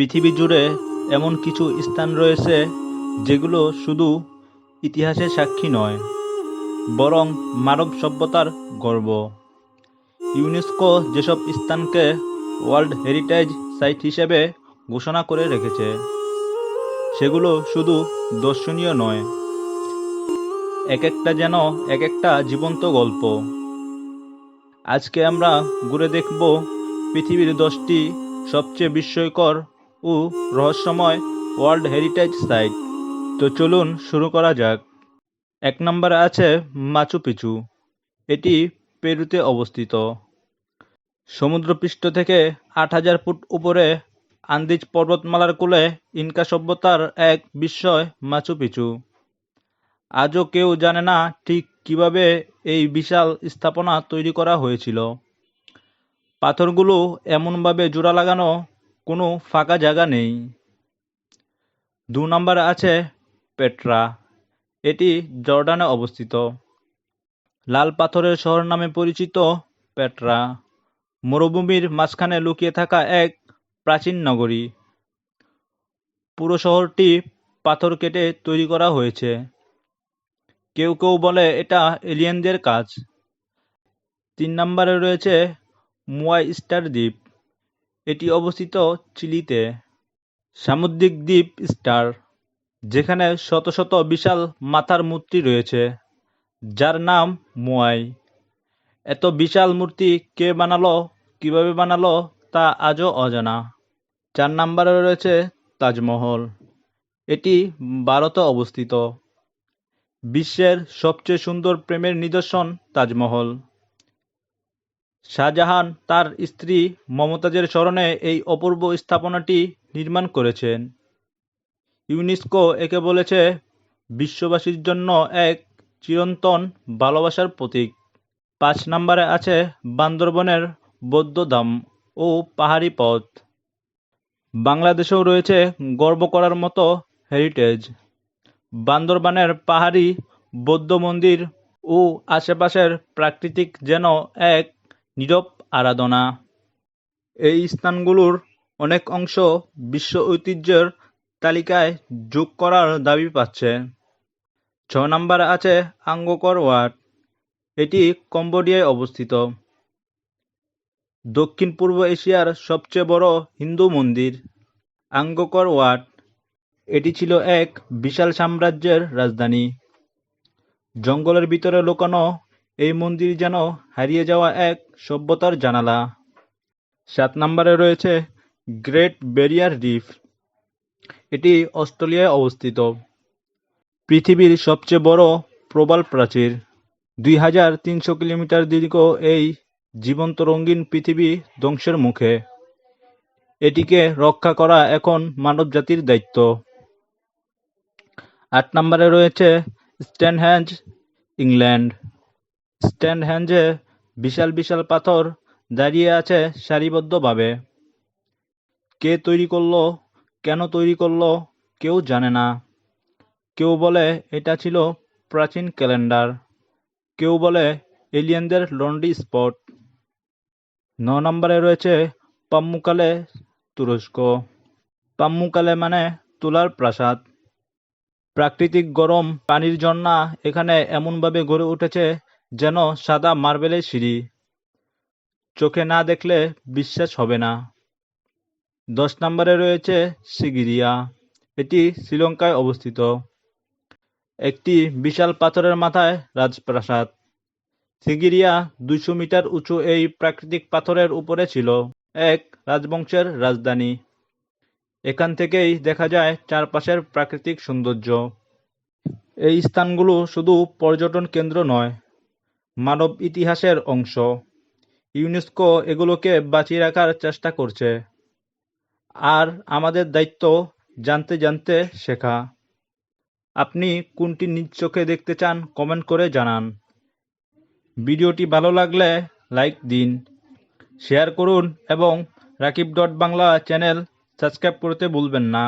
পৃথিবী জুড়ে এমন কিছু স্থান রয়েছে যেগুলো শুধু ইতিহাসের সাক্ষী নয়, বরং মানব সভ্যতার গর্ব। ইউনেস্কো যেসব স্থানকে ওয়ার্ল্ড হেরিটেজ সাইট হিসেবে ঘোষণা করে রেখেছে, সেগুলো শুধু দর্শনীয় নয় এক একটা যেন এক একটা জীবন্ত গল্প। আজকে আমরা ঘুরে দেখব পৃথিবীর দশটি সবচেয়ে বিস্ময়কর ও রহস্যময় ওয়ার্ল্ড হেরিটেজ সাইট। তো চলুন শুরু করা যাক। এক নম্বরে আছে মাচু পিচু। এটি পেরুতে অবস্থিত। সমুদ্রপৃষ্ঠ থেকে আট হাজার ফুট উপরে আন্দিজ পর্বতমালার কোলে ইনকা সভ্যতার এক বিস্ময় মাচু পিচু। আজও কেউ জানে না ঠিক কীভাবে এই বিশাল স্থাপনা তৈরি করা হয়েছিল। পাথরগুলো এমনভাবে জোড়া লাগানো কোনো ফাঁকা জায়গা নেই। দু নম্বরে আছে পেট্রা। এটি জর্ডানে অবস্থিত। লাল পাথরের শহর নামে পরিচিত পেট্রা। মরুভূমির মাঝখানে লুকিয়ে থাকা এক প্রাচীন নগরী। পুরো শহরটি পাথর কেটে তৈরি করা হয়েছে। কেউ কেউ বলে এটা এলিয়েনদের কাজ। তিন নম্বরে রয়েছে মুয়াই স্টার দ্বীপ। এটি অবস্থিত চিলিতে, সামুদ্রিক দ্বীপ স্টার, যেখানে শত শত বিশাল মাথার মূর্তি রয়েছে, যার নাম মোয়াই। এত বিশাল মূর্তি কে বানালো, কীভাবে বানালো, তা আজও অজানা। চার নম্বরে রয়েছে তাজমহল। এটি ভারতে অবস্থিত। বিশ্বের সবচেয়ে সুন্দর প্রেমের নিদর্শন তাজমহল। শাহজাহান তার স্ত্রী মমতাজের স্মরণে এই অপূর্ব স্থাপনাটি নির্মাণ করেছেন। ইউনেস্কো একে বলেছে, বিশ্ববাসীর জন্য এক চিরন্তন ভালোবাসার প্রতীক। পাঁচ নম্বরে আছে, বান্দরবনের বৌদ্ধধাম ও পাহাড়ি পথ। বাংলাদেশেও রয়েছে গর্ব করার মতো হেরিটেজ। বান্দরবানের পাহাড়ি বৌদ্ধ মন্দির ও আশেপাশের প্রাকৃতিক যেন এক নীরব আরাধনা। এই স্থানগুলোর অনেক অংশ বিশ্ব ঐতিহ্যের তালিকায় যোগ করার দাবি পাচ্ছে। ছ নম্বরে আছে আঙ্গকর ওয়াট এটি কম্বোডিয়ায় অবস্থিত। দক্ষিণ পূর্ব এশিয়ার সবচেয়ে বড় হিন্দু মন্দির, আঙ্গকর ওয়াট এটি ছিল এক বিশাল সাম্রাজ্যের রাজধানী। জঙ্গলের ভিতরে লুকানো এই মন্দির যেন হারিয়ে যাওয়া এক সভ্যতার জানালা। সাত নম্বরে রয়েছে গ্রেট ব্যারিয়ার রিফ। এটি অস্ট্রেলিয়ায় অবস্থিত। পৃথিবীর সবচেয়ে বড় প্রবাল প্রাচীর। দুই হাজার তিনশো কিলোমিটার দীর্ঘ এই জীবন্ত রঙিন পৃথিবী ধ্বংসের মুখে। এটিকে রক্ষা করা এখন মানবজাতির দায়িত্ব। আট নম্বরে রয়েছে স্ট্যানহ্যাঞ্জ ইংল্যান্ড। স্ট্যানহ্যাঞ্জে বিশাল বিশাল পাথর দাঁড়িয়ে আছে সারিবদ্ধভাবে। কে তৈরি করল, কেন তৈরি করল, কেউ জানে না। কেউ বলে, এটা ছিল প্রাচীন ক্যালেন্ডার। কেউ বলে, এলিয়েনদের লন্ডি স্পট। ন নম্বরে রয়েছে পাম্মুকালে তুরস্ক। পাম্মুকালে মানে তুলার প্রাসাদ। প্রাকৃতিক গরম, পানির ঝর্ণা এখানে এমনভাবে গড়ে উঠেছে যেন সাদা মার্বেলের সিঁড়ি। চোখে না দেখলে বিশ্বাস হবে না। দশ নম্বরে রয়েছে সিগিরিয়া এটি শ্রীলঙ্কায় অবস্থিত। একটি বিশাল পাথরের মাথায় রাজপ্রাসাদ। সিগিরিয়া দুইশো মিটার উঁচু এই প্রাকৃতিক পাথরের উপরে ছিল। এক রাজবংশের রাজধানী। এখান থেকেই দেখা যায় চারপাশের প্রাকৃতিক সৌন্দর্য। এই স্থানগুলো শুধু পর্যটন কেন্দ্র নয় মানব ইতিহাসের অংশ। ইউনেস্কো এগুলোকে বাঁচিয়ে রাখার চেষ্টা করছে। আর আমাদের দায়িত্ব জানতে জানতে শেখা। আপনি কোনটি নিজ চোখে দেখতে চান কমেন্ট করে জানান। ভিডিওটি ভালো লাগলে লাইক দিন, শেয়ার করুন এবং Rakib dot Bangla channel subscribe করতে ভুলবেন না।